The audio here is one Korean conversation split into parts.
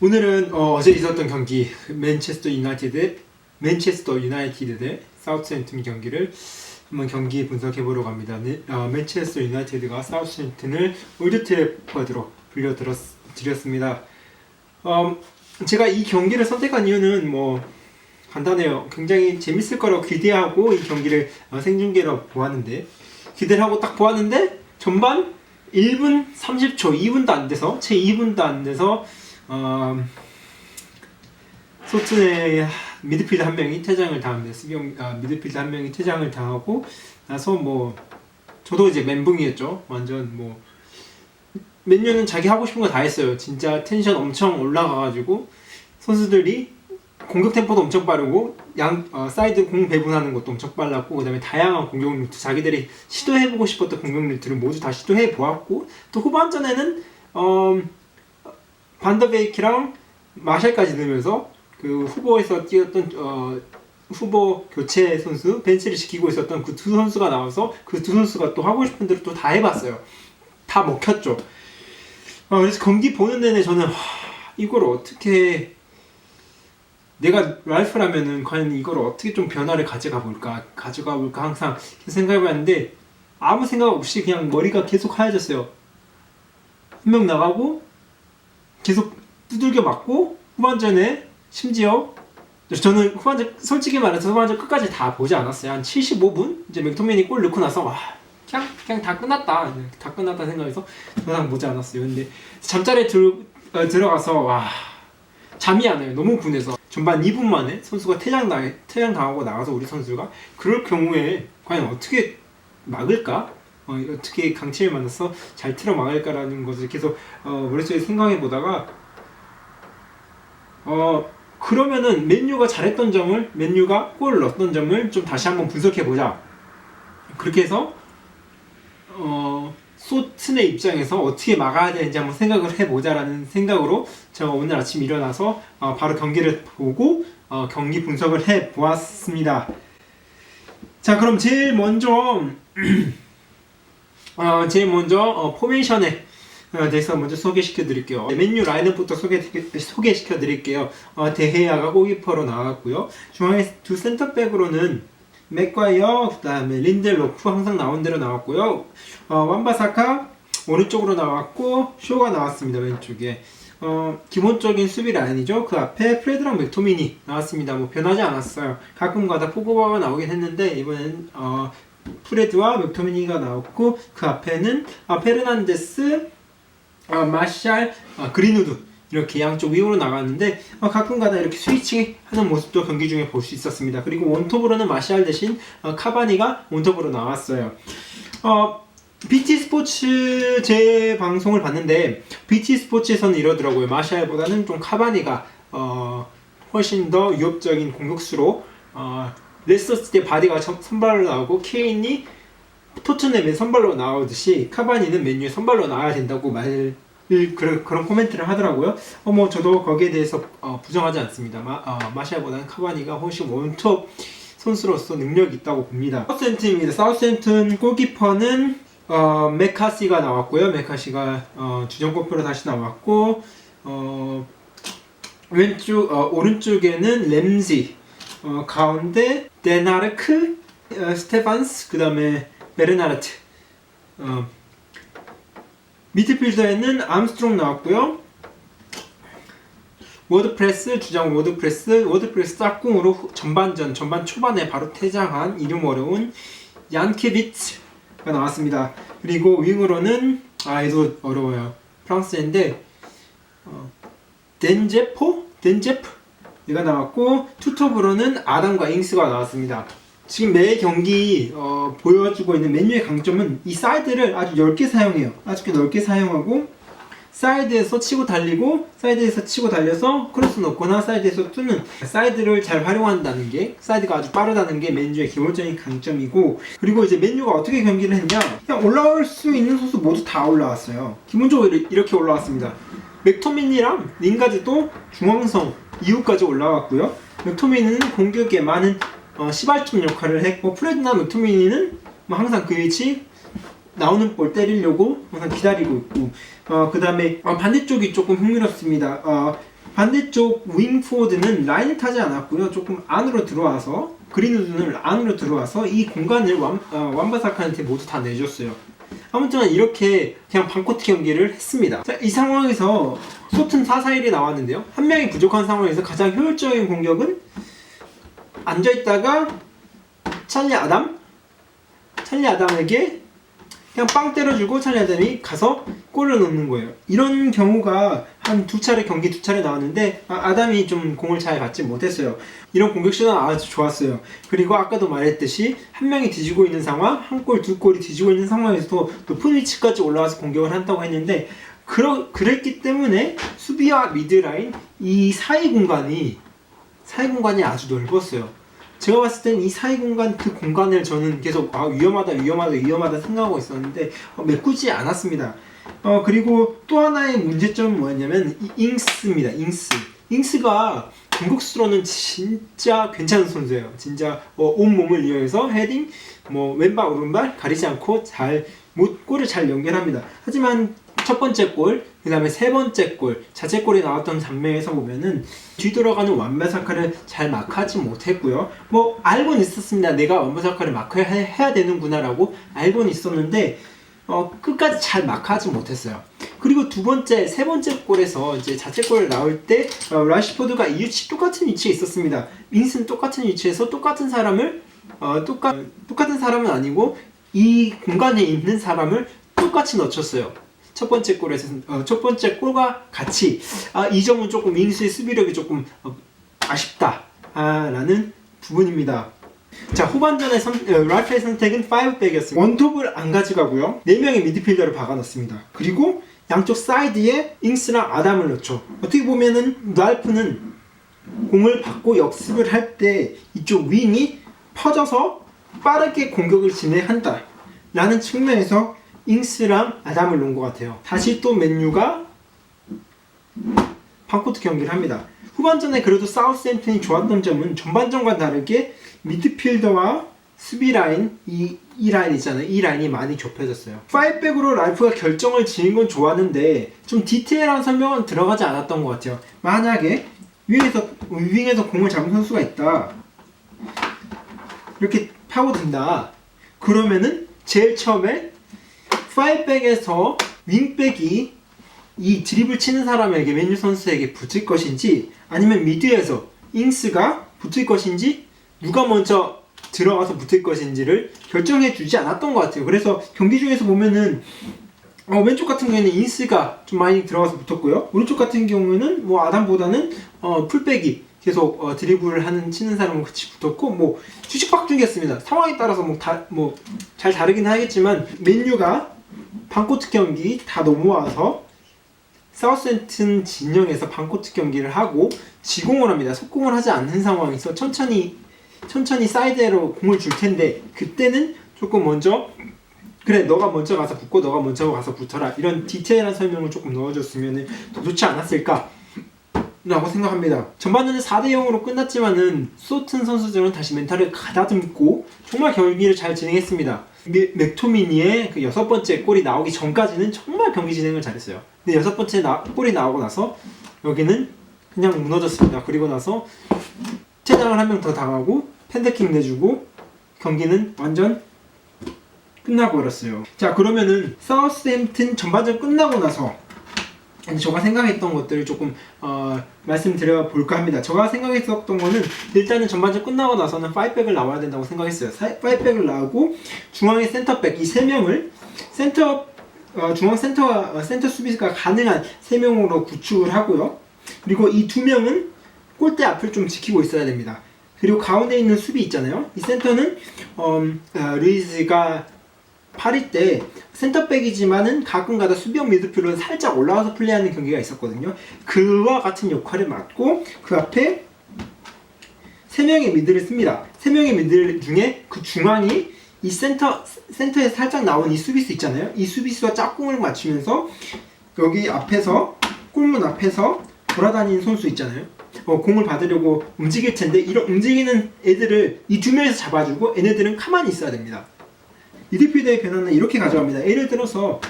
오늘은 어, 제 있었던 경기 맨체스터 유나이티드 맨체스터 유나이티드 대 사우스햄튼 경기를 한번 경기 분석해 보러 갑니다. 네, 어, 맨체스터 유나이티드가 사우스햄튼을 올드트래퍼드로 불려 드렸습니다. 음, 제가 이 경기를 선택한 이유는 뭐 간단해요. 굉장히 재밌을 거라고 기대하고 이 경기를 어, 생중계로 보았는데 기대를 하고 딱 보았는데 전반 1분 30초, 2분도 안 돼서 채 2분도 안 돼서 어, 소튼의 미드필드 한 명이 퇴장을 당합니다. 수비형 아, 미드필드 한 명이 퇴장을 당하고 나서 뭐 저도 이제 멘붕이었죠. 완전 뭐 맨유는 자기 하고 싶은 거 다 했어요. 진짜 텐션 엄청 올라가가지고 선수들이 공격 템포도 엄청 빠르고 양 어, 사이드 공 배분하는 것도 엄청 빨랐고 그다음에 다양한 공격 루트 자기들이 시도해보고 싶었던 공격 루트를 모두 다 시도해 보았고 또 후반전에는 어, 반더베이키랑 마샬까지 넣으면서 그 후보에서 뛰었던 어, 후보 교체 선수 벤치를 지키고 있었던 그 두 선수가 나와서 그 두 선수가 또 하고 싶은 대로 또 다 해봤어요. 다 먹혔죠. 어, 그래서 경기 보는 내내 저는 하, 이걸 어떻게 내가 랄프라면은 과연 이걸 어떻게 좀 변화를 가져가 볼까 가져가 볼까 항상 생각해봤는데 아무 생각 없이 그냥 머리가 계속 하얘졌어요. 한 명 나가고 계속 두들겨 맞고 후반전에 심지어 저는 후반전 솔직히 말해서 후반전 끝까지 다 보지 않았어요. 한 75분 이제 맥토맨이 골 넣고 나서 와 그냥 그냥 다 끝났다 다 끝났다 생각해서 더 이상 보지 않았어요. 근데 잠자리에 들, 어, 들어가서 와 잠이 안 와요. 너무 분해서 전반 2분 만에 선수가 퇴장 당 퇴장 당하고 나가서 우리 선수가 그럴 경우에 과연 어떻게 막을까? 어, 어떻게 강체를 만나서 잘 틀어 막을까라는 것을 계속 어, 머릿속에 생각해 보다가 어 그러면은 맨유가 잘했던 점을 맨유가 골을 넣었던 점을 좀 다시 한번 분석해 보자. 그렇게 해서 어 소튼의 입장에서 어떻게 막아야 되는지 한번 생각을 해보자라는 생각으로 제가 오늘 아침 일어나서 어, 바로 경기를 보고 어, 경기 분석을 해 보았습니다. 자 그럼 제일 먼저 어, 제일 먼저 어, 포메이션에 어, 대해서 먼저 소개시켜 드릴게요. 맨유 라인업부터 소개, 소개시켜 드릴게요. 어, 데헤아가 골키퍼로 나왔고요. 중앙에 두 센터백으로는 맥과이어, 그 다음에 린델로프 항상 나온 대로 나왔고요. 어, 완바사카 오른쪽으로 나왔고 쇼가 나왔습니다. 왼쪽에. 어, 기본적인 수비 라인이죠. 그 앞에 프레드랑 맥토미니 나왔습니다. 뭐 변하지 않았어요. 가끔가다 포고바가 나오긴 했는데 이번엔 어, 프레드와 맥토미니가 나왔고 그 앞에는 아, 페르난데스, 아, 마샬, 아, 그린우드 이렇게 양쪽 위로 나갔는데 어, 가끔가다 이렇게 스위칭하는 모습도 경기 중에 볼 수 있었습니다. 그리고 원톱으로는 마샬 대신 어, 카바니가 원톱으로 나왔어요. 어, BT 스포츠 제 방송을 봤는데 BT 스포츠에서는 이러더라고요. 마샬보다는 좀 카바니가 어, 훨씬 더 위협적인 공격수로 어, 레스터스 때 바디가 선- 선발로 나오고 케인이 토트넘에 선발로 나오듯이 카바니는 맨유에 선발로 나와야 된다고 말 그런 그런 코멘트를 하더라고요. 어 뭐 저도 거기에 대해서 어, 부정하지 않습니다. 마, 어, 마샬보다는 카바니가 훨씬 원톱 선수로서 능력이 있다고 봅니다. 사우스햄튼입니다. 사우스햄튼 골키퍼는 어, 메카시가 나왔고요. 메카시가 어, 주전 골프로 다시 나왔고 어, 왼쪽 어, 오른쪽에는 램지 어, 가운데 데나르크 어, 스테반스 그 다음에 베르나르트 어, 미드필더에는 암스트롱 나왔고요. 워드프레스 주장 워드프레스 워드프레스 짝꿍으로 후- 전반전 전반 초반에 바로 퇴장한 이름 어려운 얀케비츠가 나왔습니다. 그리고 윙으로는 아 얘도 어려워요. 프랑스인데 어, 덴제포 덴제프 얘가 나왔고 투톱으로는 아담과 잉스가 나왔습니다. 지금 매 경기 어, 보여주고 있는 맨유의 강점은 이 사이드를 아주 넓게 사용해요. 아주 넓게 사용하고 사이드에서 치고 달리고 사이드에서 치고 달려서 크로스 넣거나 사이드에서 뚫는 사이드를 잘 활용한다는 게 사이드가 아주 빠르다는 게 맨유의 기본적인 강점이고 그리고 이제 맨유가 어떻게 경기를 했냐 그냥 올라올 수 있는 선수 모두 다 올라왔어요 기본적으로 이렇- 이렇게 올라왔습니다 맥토민이랑 링가드도 중앙성 이후까지 올라왔고요 맥토민은 공격에 많은 어, 시발점 역할을 했고 프레드나 맥토미니는 뭐 항상 그 위치 나오는 볼 때리려고 항상 기다리고 있고 어, 그 다음에 반대쪽이 조금 흥미롭습니다. 어, 반대쪽 윙포드는 라인을 타지 않았고요. 조금 안으로 들어와서 그린우드는 안으로 들어와서 이 공간을 완, 어, 완바사카한테 모두 다 내줬어요. 아무튼 이렇게 그냥 반코트 경기를 했습니다. 자, 이 상황에서 소튼 441이 나왔는데요. 한 명이 부족한 상황에서 가장 효율적인 공격은 앉아있다가 찰리 아담? 찰리 아담에게 그냥 빵 때려주고 아담이 가서 골을 넣는 거예요. 이런 경우가 한 두 차례 경기 두 차례 나왔는데 아, 담이좀 공을 잘 받지 못했어요. 이런 공격 시도는 아주 좋았어요. 그리고 아까도 말했듯이 한 명이 뒤지고 있는 상황, 한 골, 두 골이 뒤지고 있는 상황에서도 높은 위치까지 올라와서 공격을 한다고 했는데 그러, 그랬기 때문에 수비와 미드라인 이 사이 공간이 사이 공간이 아주 넓었어요. 제가 봤을 땐 이 사이 공간 그 공간을 저는 계속 아 위험하다 위험하다 위험하다 생각하고 있었는데 어, 메꾸지 않았습니다. 어 그리고 또 하나의 문제점은 뭐였냐면 이 잉스입니다. 잉스. 잉스가 공격수로는 진짜 괜찮은 선수예요. 진짜 어, 온 몸을 이용해서 헤딩, 뭐 왼발 오른발 가리지 않고 잘 못, 골을 잘 연결합니다. 하지만 첫 번째 골, 그 다음에 세 번째 골, 자책골이 나왔던 장면에서 보면은 뒤돌아가는 완배사카를 잘 마크하지 못했고요. 뭐 알고는 있었습니다. 내가 완배사카를 마크해야 되는구나라고 알고는 있었는데 어, 끝까지 잘 마크하지 못했어요. 그리고 두 번째, 세 번째 골에서 이제 자책골 나올 때 어, 라시포드가 이 위치 똑같은 위치에 있었습니다. 밍스는 똑같은 위치에서 똑같은 사람을 어, 똑같 똑같은 사람은 아니고 이 공간에 있는 사람을 똑같이 넣쳤어요. 첫 번째 골에서 어, 첫 번째 골과 같이 아, 이 점은 조금 윙스의 수비력이 조금 어, 아쉽다라는 부분입니다. 자 후반전의 선, 어, 라이프의 선택은 5백이었습니다. 원톱을 안 가져가고요. 4명의 미드필더를 박아놨습니다. 그리고 양쪽 사이드에 잉스랑 아담을 넣죠. 어떻게 보면은 라이프는 공을 받고 역습을 할 때 이쪽 윙이 퍼져서 빠르게 공격을 진행한다. 라는 측면에서 잉스랑 아담을 놓은 것 같아요. 다시 또 맨유가 반코트 경기를 합니다. 후반전에 그래도 사우스햄튼이 좋았던 점은 전반전과 다르게 미드필더와 수비 라인 이, 이 라인 있잖아요. 이 라인이 많이 좁혀졌어요. 5백으로 라이프가 결정을 지은 건 좋았는데 좀 디테일한 설명은 들어가지 않았던 것 같아요. 만약에 위에서 윙에서 공을 잡은 선수가 있다. 이렇게 파고든다. 그러면은 제일 처음에 5백에서 윙백이 이 드립을 치는 사람에게 맨유 선수에게 붙을 것인지 아니면 미드에서 잉스가 붙을 것인지 누가 먼저 들어가서 붙을 것인지를 결정해 주지 않았던 것 같아요. 그래서 경기 중에서 보면은 어, 왼쪽 같은 경우에는 인스가 좀 많이 들어가서 붙었고요. 오른쪽 같은 경우에는 뭐 아담보다는 어, 풀백이 계속 어, 드리블을 하는 치는 사람은 같이 붙었고 뭐 주식 박중이었습니다. 상황에 따라서 뭐 다 뭐 잘 다르긴 하겠지만 맨유가 반코트 경기 다 넘어와서 사우스햄튼 진영에서 반코트 경기를 하고 지공을 합니다. 속공을 하지 않는 상황에서 천천히 천천히 사이드로 공을 줄 텐데 그때는 조금 먼저 그래 너가 먼저 가서 붙고 너가 먼저 가서 붙어라 이런 디테일한 설명을 조금 넣어줬으면 더 좋지 않았을까 라고 생각합니다. 전반전은 4대 0으로 끝났지만은 소튼 선수들은 다시 멘탈을 가다듬고 정말 경기를 잘 진행했습니다. 맥- 맥토미니의 그 여섯 번째 골이 나오기 전까지는 정말 경기 진행을 잘했어요. 근데 여섯 번째 나, 골이 나오고 나서 여기는 그냥 무너졌습니다. 그리고 나서 퇴장을 한 명 더 당하고 펜더킹 내주고 경기는 완전 끝나고 버렸어요. 자 그러면은 사우스햄튼 전반전 끝나고 나서 제가 생각했던 것들을 조금 어, 말씀드려 볼까 합니다. 제가 생각했었던 거는 일단은 전반전 끝나고 나서는 5백을 나와야 된다고 생각했어요. 5백을 나오고 중앙에 센터백 이 세 명을 센터 어, 중앙 센터와 어, 센터 수비가 가능한 세 명으로 구축을 하고요. 그리고 이 두 명은 골대 앞을 좀 지키고 있어야 됩니다. 그리고 가운데 있는 수비 있잖아요. 이 센터는 음, 어, 루이즈가 파리 때 센터백이지만은 가끔가다 수비형 미드필더로 살짝 올라와서 플레이하는 경기가 있었거든요. 그와 같은 역할을 맡고 그 앞에 세 명의 미드를 씁니다. 세 명의 미드 중에 그 중앙이 이 센터 센터에 살짝 나온 이 수비수 있잖아요. 이 수비수와 짝꿍을 맞추면서 여기 앞에서 골문 앞에서 돌아다니는 선수 있잖아요. 어, 공을 받으려고 움직일 텐데 이런 움직이는 애들을 이 두 명에서 잡아주고 얘네들은 가만히 있어야 됩니다. 미드필더의 변화는 이렇게 가져갑니다. 예를 들어서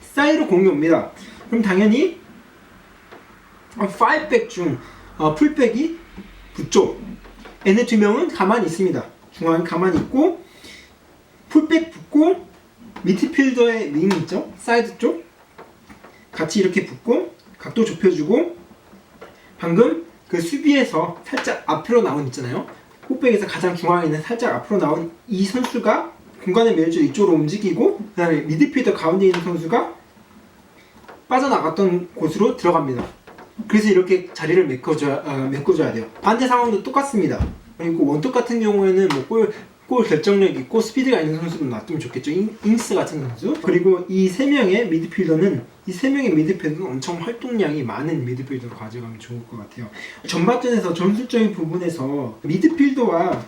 사이로 공이 옵니다. 그럼 당연히 어, 5백 중 어, 풀백이 붙죠. 얘네 두 명은 가만히 있습니다. 중앙에 가만히 있고 풀백 붙고 미드필더의 윙 있죠? 사이드 쪽 같이 이렇게 붙고 각도 좁혀주고 방금 그 수비에서 살짝 앞으로 나온 있잖아요. 호백에서 가장 중앙에 있는 살짝 앞으로 나온 이 선수가 공간을 메워줘 이쪽으로 움직이고 그다음에 미드필더 가운데 있는 선수가 빠져나갔던 곳으로 들어갑니다. 그래서 이렇게 자리를 메꿔줘야, 어, 메꿔줘야 돼요. 반대 상황도 똑같습니다. 그리고 원톱 같은 경우에는 뭐 골, 골 결정력 있고 스피드가 있는 선수도 놔두면 좋겠죠. 잉, 잉스 같은 선수. 그리고 이 세 명의 미드필더는 이 세 명의 미드필더는 엄청 활동량이 많은 미드필더로 가져가면 좋을 것 같아요. 전반전에서 전술적인 부분에서 미드필더와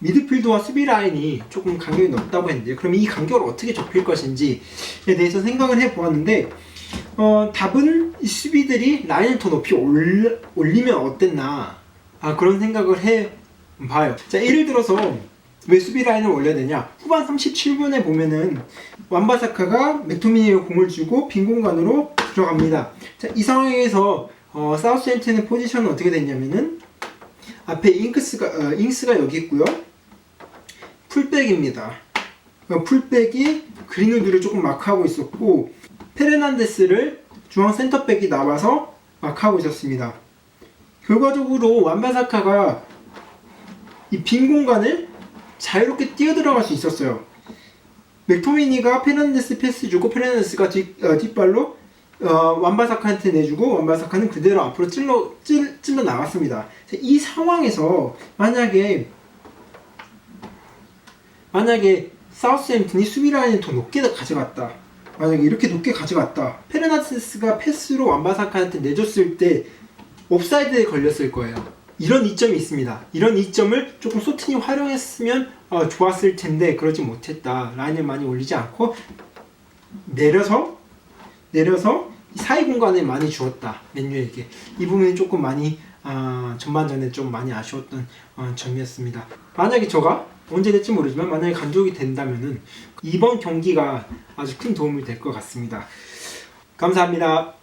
미드필더와 수비 라인이 조금 간격이 넓다고 했는데 그럼 이 간격을 어떻게 좁힐 것인지에 대해서 생각을 해보았는데 어, 답은 이 수비들이 라인을 더 높이 올, 올리면 어땠나 아, 그런 생각을 해봐요. 자 예를 들어서 왜 수비 라인을 올려야 되냐? 후반 37분에 보면은 완바사카가 맥토미니에 공을 주고 빈 공간으로 들어갑니다. 자, 이 상황에서 어, 사우스햄튼의 포지션은 어떻게 됐냐면은 앞에 잉크스가 어, 잉스가 여기 있고요 풀백입니다 어, 풀백이 그린우드를 조금 마크하고 있었고 페르난데스를 중앙 센터백이 나와서 마크하고 있었습니다. 결과적으로 완바사카가 이 빈 공간을 자유롭게 뛰어들어갈 수 있었어요. 맥토미니가 페르난데스 패스 주고 페르난데스가 뒷, 어, 뒷발로 어, 완바사카한테 내주고 완바사카는 그대로 앞으로 찔러 찔, 찔러 나갔습니다. 이 상황에서 만약에 만약에 사우스햄튼이 수비 라인을 더 높게 가져갔다. 만약에 이렇게 높게 가져갔다. 페르나스가 패스로 완바사카한테 내줬을 때 옵사이드에 걸렸을 거예요. 이런 이점이 있습니다. 이런 이점을 조금 소튼이 활용했으면 어, 좋았을 텐데 그러지 못했다. 라인을 많이 올리지 않고 내려서 내려서 사이 공간을 많이 주었다. 맨유에게 이 부분이 조금 많이 아, 전반전에 좀 많이 아쉬웠던 어, 점이었습니다. 만약에 저가 언제 될지 모르지만 만약에 감독이 된다면은 이번 경기가 아주 큰 도움이 될 것 같습니다. 감사합니다.